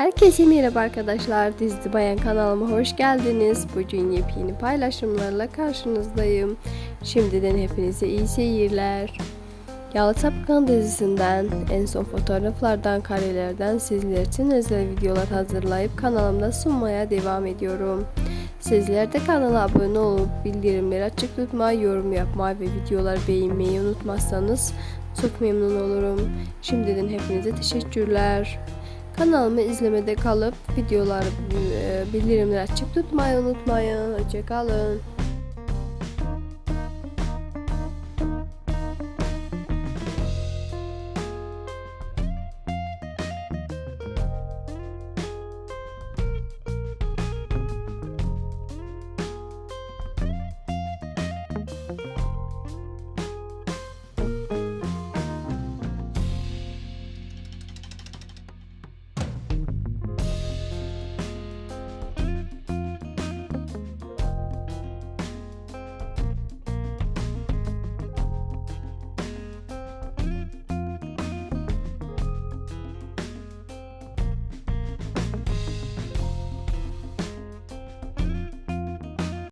Herkese merhaba arkadaşlar. Dizli Bayan kanalıma hoş geldiniz. Bugün yepyeni paylaşımlarla karşınızdayım. Şimdiden hepinize iyi seyirler. Yalı Tapkan dizisinden en son fotoğraflardan, karelerden sizler için özel videolar hazırlayıp kanalımda sunmaya devam ediyorum. Sizler de kanala abone olup bildirimleri açık tutmayı, yorum yapmayı ve videoları beğenmeyi unutmazsanız çok memnun olurum. Şimdiden hepinize teşekkürler. Kanalımı izlemede kalıp videoları e, bildirimleri açık tutmayı unutmayın. Hoşçakalın.